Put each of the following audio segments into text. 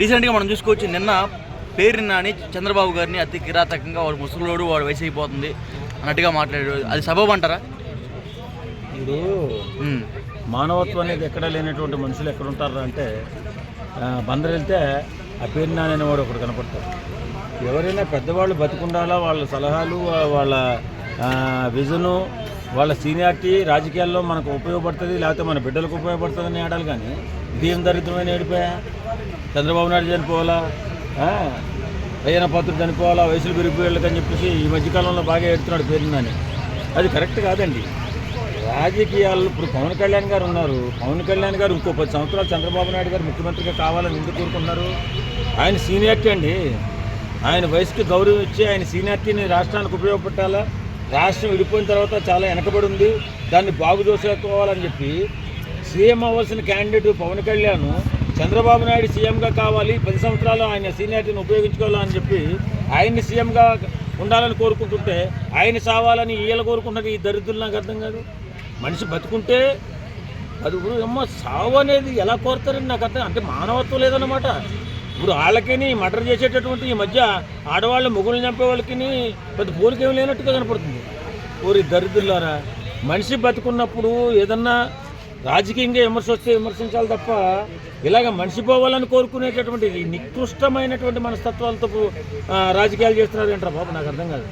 రీసెంట్గా మనం చూసుకోవచ్చు నిన్న పేరు నాని చంద్రబాబు గారిని అతి కిరాతకంగా వాడు ముసలోడు వాడు వయసు అయిపోతుంది అన్నట్టుగా మాట్లాడాడు అది సబబు అంటారా? ఇప్పుడు మానవత్వం అనేది ఎక్కడ లేనటువంటి మనుషులు ఎక్కడ ఉంటారు అంటే బందరు వెళ్తే ఆ పేరు నాని వాడు ఒకడు కనపడతాడు. ఎవరైనా పెద్దవాళ్ళు బతికుండాలా వాళ్ళ సలహాలు వాళ్ళ విజను వాళ్ళ సీనియారిటీ రాజకీయాల్లో మనకు ఉపయోగపడుతుంది లేకపోతే మన బిడ్డలకు ఉపయోగపడుతుంది అని ఆడాలి కానీ ఇదేం దరిద్రమైన ఏడిపోయా చంద్రబాబు నాయుడు చనిపోవాలా? అయ్యన పాత్రుడు చనిపోవాలా? వయసులు పెరిగిపోయాళ్ళకని చెప్పేసి ఈ మధ్యకాలంలో బాగా ఎడుతున్నాడు పేరు నాని అది కరెక్ట్ కాదండి. రాజకీయాలు ఇప్పుడు పవన్ కళ్యాణ్ గారు ఉన్నారు. పవన్ కళ్యాణ్ గారు ఇంకో పది సంవత్సరాలు చంద్రబాబు నాయుడు గారు ముఖ్యమంత్రిగా కావాలని ఎందుకు కోరుకున్నారు ఆయన సీనియారిటీ అండి. ఆయన వయసుకి గౌరవం ఇచ్చి ఆయన సీనియారిటీని రాష్ట్రానికి ఉపయోగపెట్టాలా? రాష్ట్రం విడిపోయిన తర్వాత చాలా వెనకబడి ఉంది. దాన్ని బాగు చేసుకోవాలని చెప్పి సీఎం అవ్వాల్సిన క్యాండిడేట్ పవన్ కళ్యాణ్ చంద్రబాబు నాయుడు సీఎంగా కావాలి పది సంవత్సరాలు ఆయన సీనియారిటీని ఉపయోగించుకోవాలని చెప్పి ఆయన్ని సీఎంగా ఉండాలని కోరుకుంటుంటే ఆయన సావాలని ఈయన కోరుకుంటున్నది ఈ దరిద్రులు నాకు అర్థం కాదు. మనిషి బతుకుంటే అది ఇప్పుడు అమ్మో సావు అనేది ఎలా కోరుతారని నాకు అర్థం అంటే మానవత్వం లేదన్నమాట. ఇప్పుడు వాళ్ళకిని మర్డర్ చేసేటటువంటి ఈ మధ్య ఆడవాళ్ళు మొగుళ్ళు చంపే వాళ్ళకి పెద్ద పోలికేం లేనట్టుగా కనపడుతుంది. ఊరి దరిద్రులారా మనిషి బతుకున్నప్పుడు ఏదన్నా రాజకీయంగా విమర్శ వస్తే విమర్శించాలి తప్ప ఇలాగ మనిషి పోవాలని కోరుకునేటటువంటి నికృష్టమైనటువంటి మనస్తత్వాలతో రాజకీయాలు చేస్తున్నారు ఏంట్రా బాబు? నాకు అర్థం కాదు.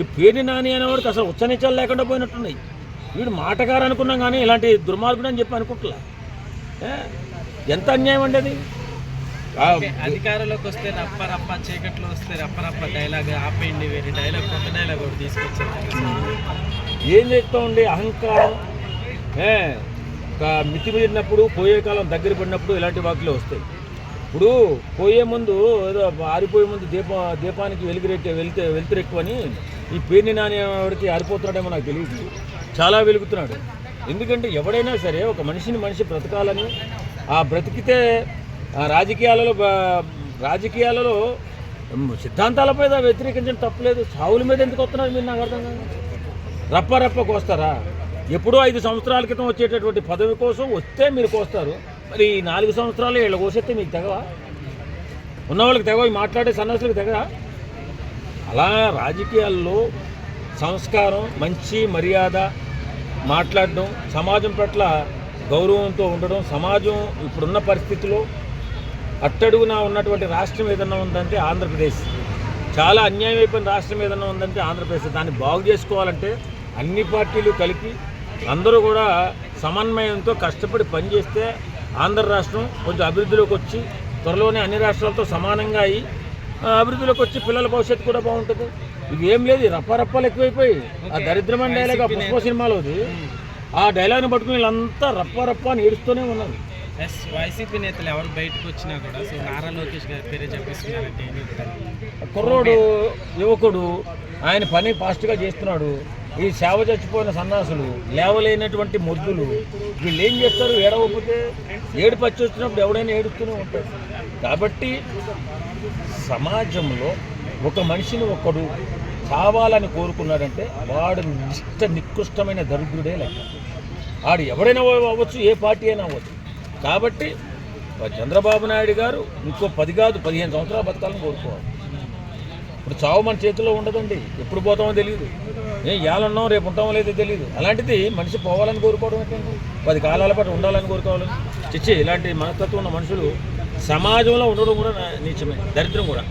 ఈ పేరు నాని అనేవాడికి అసలు ఉచ్చనిచ్చాలు లేకుండా పోయినట్టున్నాయి. వీడు మాటగారు అనుకున్నాం కానీ ఇలాంటి దుర్మార్గుడు అని చెప్పి అనుకుంటలే. ఏ? ఎంత అన్యాయం అండి అది? అధికారంలోకి వస్తే రప్ప రప్ప చీకట్లో వస్తే రప్ప రప్ప డైలాగ్ ఆపేయండి వేరే డైలాగ్ కొత్త డైలాగ్ ఒకటి తీసుకొచ్చారు ఏం చేస్తామండి అహంకారం. ఒక మితి మీరినప్పుడు పోయే కాలం దగ్గర పడినప్పుడు ఇలాంటి వాకులే వస్తాయి. ఇప్పుడు పోయే ముందు ఏదో ఆరిపోయే ముందు దీప దీపానికి వెలుగురెట్టి వెళ్తే వెలుతురెక్కువని ఈ పేరుని నానేవాడికి ఆరిపోతున్నాడేమో నాకు తెలియదు. చాలా వెలుగుతున్నాడు. ఎందుకంటే ఎవడైనా సరే ఒక మనిషిని మనిషి బ్రతకాలని ఆ బ్రతికితే ఆ రాజకీయాలలో రాజకీయాలలో సిద్ధాంతాలపై వ్యతిరేకించడం తప్పలేదు సావుల మీద ఎందుకు వస్తున్నారు మీరు నాకు అర్థం కాదు. రప్ప రప్ప కోస్తారా? ఎప్పుడో ఐదు సంవత్సరాల క్రితం వచ్చేటటువంటి పదవి కోసం వస్తే మీరు కోస్తారు. మరి ఈ నాలుగు సంవత్సరాలు వీళ్ళు కోసేస్తే మీకు తెగవా? ఉన్న వాళ్ళకి తెగవ మాట్లాడే సన్యాసులకు తెగ అలా రాజకీయాల్లో సంస్కారం మంచి మర్యాద మాట్లాడడం సమాజం పట్ల గౌరవంతో ఉండడం సమాజం ఇప్పుడున్న పరిస్థితిలో అట్టడుగున ఉన్నటువంటి రాష్ట్రం ఏదన్నా ఉందంటే ఆంధ్రప్రదేశ్. చాలా అన్యాయం అయిపోయిన రాష్ట్రం ఏదన్నా ఉందంటే ఆంధ్రప్రదేశ్. దాన్ని బాగు చేసుకోవాలంటే అన్ని పార్టీలు కలిపి అందరూ కూడా సమన్వయంతో కష్టపడి పనిచేస్తే ఆంధ్ర రాష్ట్రం కొంచెం అభివృద్ధిలోకి వచ్చి త్వరలోనే అన్ని రాష్ట్రాలతో సమానంగా అయ్యి అభివృద్ధిలోకి వచ్చి పిల్లల భవిష్యత్తు కూడా బాగుంటుంది. ఇది ఏం లేదు రప్పరప్పలు ఎక్కువైపోయి ఆ దరిద్రమైన డైలాగ్ ఆ పుష్ప సినిమాలోది ఆ డైలాగ్ని పట్టుకుని వీళ్ళంతా రప్ప రప్ప అని ఏడుస్తూనే ఉన్నారు. ఎస్ వైసీపీ నేతలు ఎవరు బయటకు వచ్చినా కూడా సో నారా లోకేష్ గారి పేరే చెప్పిస్తున్నారంటే కుర్రోడు యువకుడు ఆయన పని ఫాస్ట్గా చేస్తున్నాడు. ఈ సేవ చచ్చిపోయిన సన్నాసులు లేవలేనటువంటి మొద్దులు వీళ్ళు ఏం చేస్తారు? ఏడవకపోతే ఏడు పచ్చి వచ్చినప్పుడు ఎవడైనా ఏడుస్తూనే ఉంటారు కాబట్టి సమాజంలో ఒక మనిషిని ఒకడు కావాలని కోరుకున్నాడంటే వాడు నిష్ట నికృష్టమైన దరిద్రుడే లెక్క. ఆడు ఎవడైనా అవ్వచ్చు ఏ పార్టీ అయినా అవ్వచ్చు. కాబట్టి చంద్రబాబు నాయుడు గారు ఇంకో పది కాదు పదిహేను సంవత్సరాలు బతకాలని కోరుకోవాలి. ఇప్పుడు చావు మన చేతిలో ఉండదండి. ఎప్పుడు పోతామో తెలియదు ఏం ఇవాళ రేపు ఉంటామో లేదో తెలియదు అలాంటిది మనిషి పోవాలని కోరుకోవడం ఏంటండి? పది కాలాల పాటు ఉండాలని కోరుకోవాలి. చిచ్చి ఇలాంటి మనస్తత్వం ఉన్న మనుషులు సమాజంలో ఉండడం కూడా నీచమే దరిద్రం కూడా.